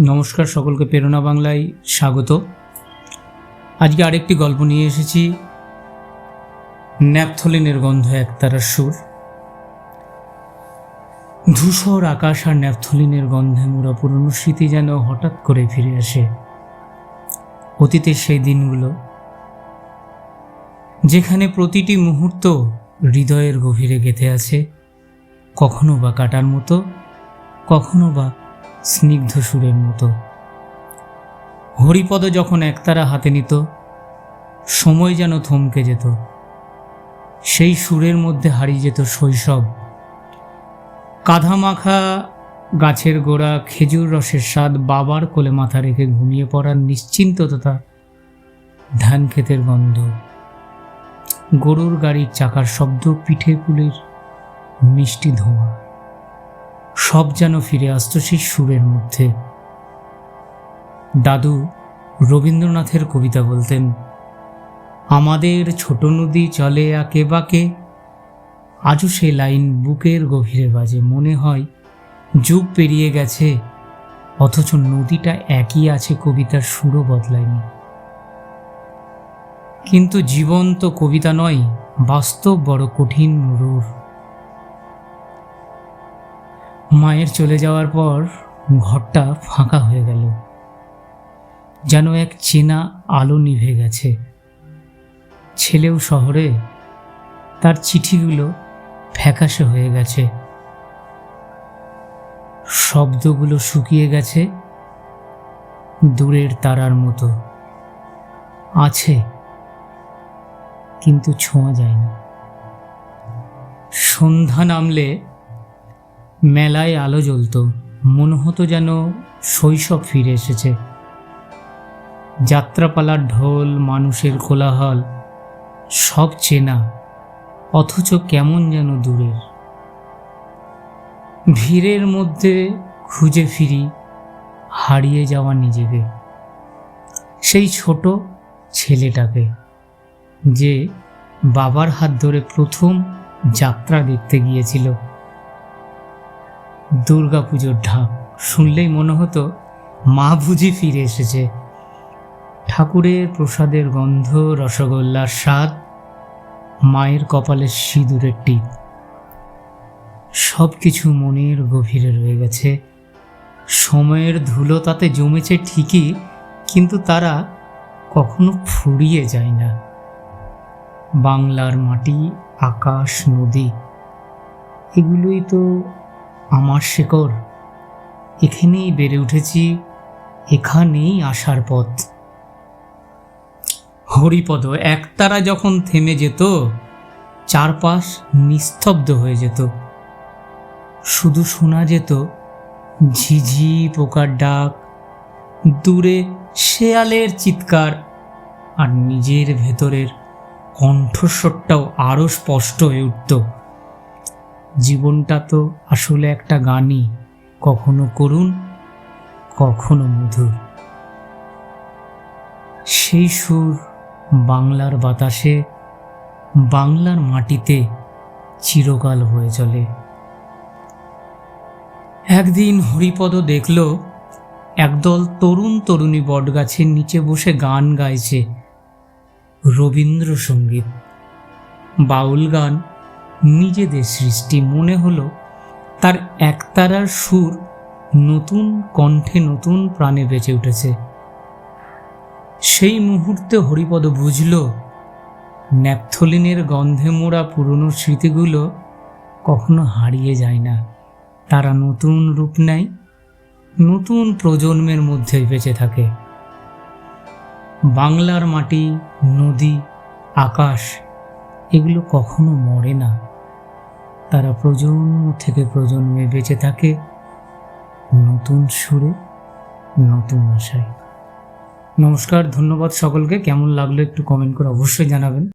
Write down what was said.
নমস্কার সকলকে প্রেরণা বাংলায় স্বাগত। আজকে আরেকটি গল্প নিয়ে এসেছি। ন্যাপথলিনের গন্ধ একতারার সুর। ধূসর আকাশ আর ন্যাপথলিনের গন্ধে মোড়া পুরনো স্মৃতি যেন হঠাৎ করে ফিরে আসে। অতীতের সেই দিনগুলো, যেখানে প্রতিটি মুহূর্ত হৃদয়ের গভীরে গেঁথে আছে, কখনো বা কাটার মতো, কখনো বা স্নিগ্ধ সুরের মতো। হরিপদ যখন একতারা হাতে নিত, সময় যেন থমকে যেত। সেই সুরের মধ্যে হারিয়ে যেত শৈশব। কাঁধা মাখা গাছের গোড়া, খেজুর রসের স্বাদ, বাবার কোলে মাথা রেখে ঘুমিয়ে পড়ার নিশ্চিন্ততা ধান ক্ষেতের গন্ধ। গরুর গাড়ির চাকার শব্দ পিঠে পুলের মিষ্টি ধোঁয়া। সব যেন ফিরে আসতো সেই সুরের মধ্যে। দাদু রবীন্দ্রনাথের কবিতা বলতেন, আমাদের ছোট নদী চলে আঁকে বাঁকে, আজও সে লাইন বুকের গভীরে বাজে। মনে হয় যুগ পেরিয়ে গেছে, অথচ নদীটা একই আছে কবিতার সুরও বদলায়নি। কিন্তু জীবন তো কবিতা নয়, বাস্তব বড় কঠিন রূর মায়ের চলে যাওয়ার পর ঘরটা ফাঁকা হয়ে গেল। যেন এক চেনা আলো নিভে গেছে। ছেলেও শহরে, তার চিঠিগুলো ফ্যাকাশে হয়ে গেছে। শব্দগুলো শুকিয়ে গেছে দূরের তারার মতো। আছে, কিন্তু ছোঁয়া যায় না। সন্ধ্যা নামলে মেলায় আলো জ্বলতো। মনে হতো যেন শৈশব ফিরে এসেছে। যাত্রাপালার ঢোল, মানুষের কোলাহল, সব চেনা, অথচ কেমন যেন দূরের। ভিড়ের মধ্যে খুঁজে ফিরি, হারিয়ে যাওয়া নিজেকে। সেই ছোট ছেলেটাকে, যে বাবার হাত ধরে প্রথম যাত্রা দেখতে গিয়েছিল। দুর্গাপুজোর ঢাক শুনলেই মনে হতো মা বুঝি ফিরে এসেছে। ঠাকুরের প্রসাদের গন্ধ, রসগোল্লার স্বাদ, মায়ের কপালের সিঁদুরের টিপ সব কিছু মনের গভীরে রয়ে গেছে। সময়ের ধুলো তাতে জমেছে ঠিকই, কিন্তু তারা কখনো ফুরিয়ে যায় না। বাংলার মাটি, আকাশ, নদী, এগুলোই তো আমার শেকড়। এখানেই বেড়ে উঠেছি, এখানেই আসার পথ। হরিপদ একতারা যখন থেমে যেত, চারপাশ নিস্তব্ধ হয়ে যেত। শুধু শোনা যেত, ঝিঝি পোকার ডাক, দূরে শেয়ালের চিৎকার, আর নিজের ভেতরের কণ্ঠস্বরটাও আরও স্পষ্ট হয়ে উঠত। জীবনটা তো আসলে একটা গানই। কখনো করুণ, কখনো মধুর। সেই সুর বাংলার বাতাসে, বাংলার মাটিতে চিরকাল হয়ে চলে। একদিন হরিপদ দেখল, একদল তরুণ তরুণী বটগাছের নিচে বসে গান গাইছে। রবীন্দ্রসঙ্গীত। বাউল গান নিজেদের সৃষ্টি মনে হলো তার একতারার সুর নতুন কণ্ঠে নতুন প্রাণে বেঁচে উঠেছে। সেই মুহূর্তে হরিপদ বুঝল, ন্যাপথলিনের গন্ধে মোড়া পুরনো স্মৃতিগুলো কখনো হারিয়ে যায় না। তারা নতুন রূপ নেয়, নতুন প্রজন্মের মধ্যে বেঁচে থাকে। বাংলার মাটি, নদী, আকাশ, এগুলো কখনো মরে না। তারা প্রজন্ম থেকে প্রজন্মে বেঁচে থাকে নতুন সুরে, নতুন আশায়। নমস্কার, ধন্যবাদ সকলকে। কেমন লাগল একটু কমেন্ট করে অবশ্যই জানাবেন।